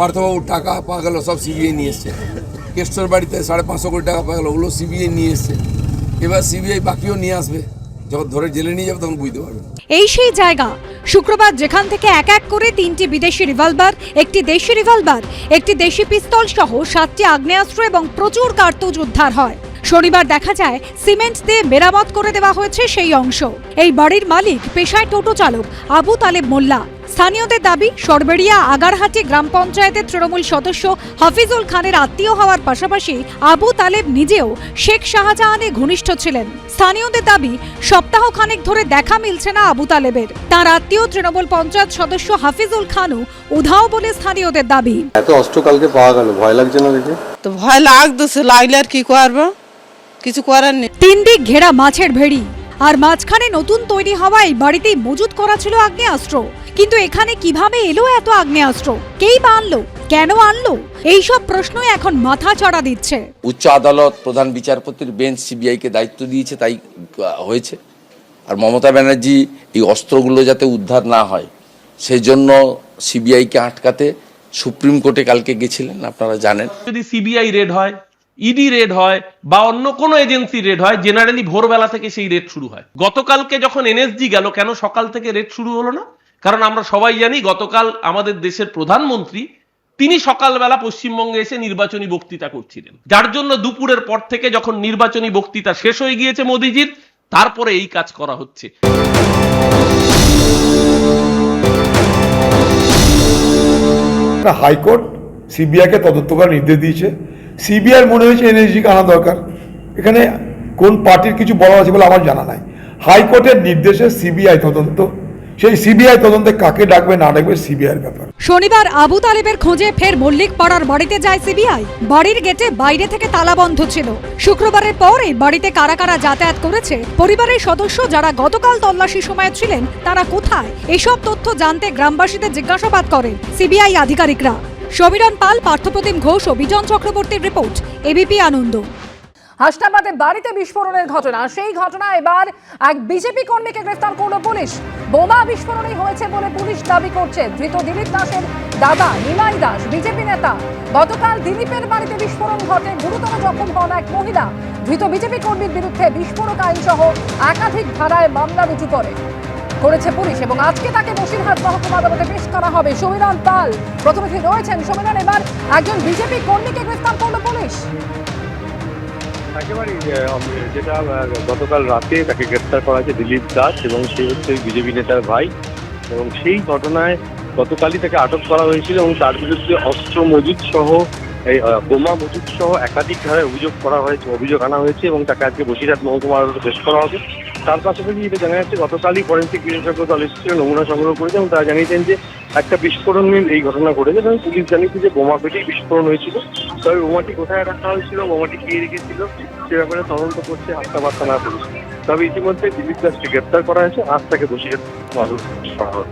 পার্থবাবুর টাকা পাওয়া গেল, সব সিবিআই নিয়ে এসছে। কেষ্টর বাড়িতে সাড়ে পাঁচশো কোটি টাকা পাওয়া গেল, ওগুলো সিবিআই নিয়ে এসছে। এবার সিবিআই বাকিও নিয়ে আসবে। যখন ধরে জেলে নিয়ে যাবে তখন বুঝতে পারবে। এই সেই জায়গা, শুক্রবার যেখান থেকে এক এক করে তিনটি বিদেশি রিভলভার, একটি দেশি রিভলভার, একটি দেশি পিস্তল সহ সাতটি আগ্নেয়াস্ত্র এবং প্রচুর কার্তুজ উদ্ধার হয়। শনিবার দেখা যায়, সিমেন্ট দিয়ে মেরামত করে দেওয়া হয়েছে সেই অংশ। এই বাড়ির মালিক, পেশায় টোটো চালক আবু তালেব মোল্লা। স্থানীয়দের দাবি সরবেড়িয়া আগারহাটি গ্রাম পঞ্চায়েতের তৃণমূল সদস্য হাফিজুল খানের আত্মীয় হওয়ার পাশাপাশি আবু তালেব নিজেও শেখ শাহজাহানের ঘনিষ্ঠ ছিলেন। স্থানীয়দের দাবি সপ্তাহ খানেক ধরে দেখা মিলছে না আবু তালেবের। তার আত্মীয় তৃণমূল পঞ্চায়েত সদস্য হাফিজুল খানও উধাও বলে স্থানীয়দের দাবি। এত অস্ত্র কালকে পাওয়া গেল ভয় লাগছে না দেখে? তো ভয় লাগতেছে লাগলে আর কি করব? কিছু করার নেই। তিন দিক ঘেরা মাছের ভেড়ি আর মাঝখানে নতুন তৈরি হওয়ায় বাড়িতেই মজুত করা ছিল আগ্নেয়াস্ত্র। কিন্তু এখানে কীভাবে এলো এত আগ্নেয়াস্ত্র? কেই বা আনলো? কেন আনলো? এইসব প্রশ্নই এখন মাথা চড়া দিচ্ছে। উচ্চ আদালত প্রধান বিচারপতির বেঞ্চ সিবিআইকে দায়িত্ব দিয়েছে তাই হয়েছে। আর মমতা ব্যানার্জি এই অস্ত্রগুলো যাতে উদ্ধার না হয় সেই জন্য সিবিআইকে আটকাতে সুপ্রিম কোর্টে কালকে গেছিলেন আপনারা জানেন। যদি সিবিআই রেড হয় ইডি রেড হয় বা অন্য কোনো এজেন্সি রেড হয় জেনারেলি ভোরবেলা থেকে সেই রেড শুরু হয়। গতকালকে যখন এনএসজি গেল কেন সকাল থেকে রেড শুরু হলো না? কারণ আমরা সবাই জানি গতকাল আমাদের দেশের প্রধানমন্ত্রী, তিনি সকালবেলা পশ্চিমবঙ্গে এসে নির্বাচনী বক্তৃতা করছিলেন। যার জন্য দুপুরের পর থেকে যখন নির্বাচনী বক্তৃতা শেষ হয়ে গিয়েছে মোদিজির, তারপরে এই কাজ করা হচ্ছে। হাইকোর্ট সিবিআইকে তদন্ত করার নির্দেশ দিয়েছে। সিবিআই মনে হয়েছে এনএসজিকে আনা দরকার। এখানে কোন পার্টির কিছু বলা আছে বলে আমার জানা নাই। হাইকোর্টের নির্দেশে সিবিআই তদন্ত সেই সিবিআই তদন্তে কাকে ডাকবে না ডাকবে সিবিআইয়ের ব্যাপার। শনিবার আবু তালেবের খোঁজে ফের মল্লিক পাড়ার বাড়িতে যায় সিবিআই বাড়ির গেটে বাইরে থেকে তালা বন্ধ ছিল। শুক্রবারের পর এই বাড়িতে কারা কারা যাতায়াত করেছে পরিবারের সদস্য যারা গতকাল তল্লাশি সময় ছিলেন তারা কোথায়? এসব তথ্য জানতে গ্রামবাসীদের জিজ্ঞাসাবাদ করেন সিবিআই আধিকারিকরা। সমীরণ পাল পার্থপ্রতিম ঘোষ ও বিজন চক্রবর্তীর রিপোর্ট এবিপি আনন্দ। হাসনাবাদে বাড়িতে বিস্ফোরণের ঘটনা সেই ঘটনা এবার এক বিজেপি কর্মীকে গ্রেফতার করল পুলিশ। বোমা বিস্ফোরণই হয়েছে বলে পুলিশ দাবি করছে। ধৃত দিলীপ দাসের দাদা নিমাই দাস, বিজেপি নেতা। গতকাল দিলীপের বাড়িতে বিস্ফোরণ ঘটে। গুরুতর জখম হন এক মহিলা। ধৃত বিজেপি কর্মীর বিরুদ্ধে বিস্ফোরক আইন সহ একাধিক ধারায় মামলা রুজু করে। করেছে পুলিশ এবং আজকে তাকে বসিরহাট মহকুমা আদালতে পেশ করা হবে। সমীরণ পাল প্রতিনিধি রয়েছেন। সমীরণ এবার একজন বিজেপি কর্মীকে গ্রেফতার করল পুলিশ। একেবারেই যেটা গতকাল রাতে তাকে গ্রেপ্তার করা হয়েছে দিলীপ দাস এবং সে হচ্ছে বিজেপি নেতার ভাই এবং সেই ঘটনায় গতকালই তাকে আটক করা হয়েছিল এবং তার বিরুদ্ধে অস্ত্র মজুদ সহ, এই বোমা মজুদ সহ একাধিক ধারায় অভিযোগ করা হয়েছে, অভিযোগ আনা হয়েছে এবং তাকে আজকে বসিরহাট মহকুমা আদালতে পেশ করা হবে। তার পাশাপাশি এটা জানা যাচ্ছে, গতকালই ফরেন্সিক বিশেষজ্ঞ দল এসেছিল, নমুনা সংগ্রহ করেছে এবং তারা জানিয়েছেন যে একটা বিস্ফোরণ নিয়ে এই ঘটনা ঘটেছে। এবং পুলিশ জানিয়েছে যে বোমা পেটেই বিস্ফোরণ হয়েছিল। তবে বোমাটি কোথায় রাখা হয়েছিল, বোমাটি কে রেখেছিল, সে ব্যাপারে তদন্ত করছে হাস্তা বার্তা না পুলিশ। তবে ইতিমধ্যে দিলীপ দাসকে গ্রেপ্তার করা হয়েছে। আজ তাকে দোষী করা হবে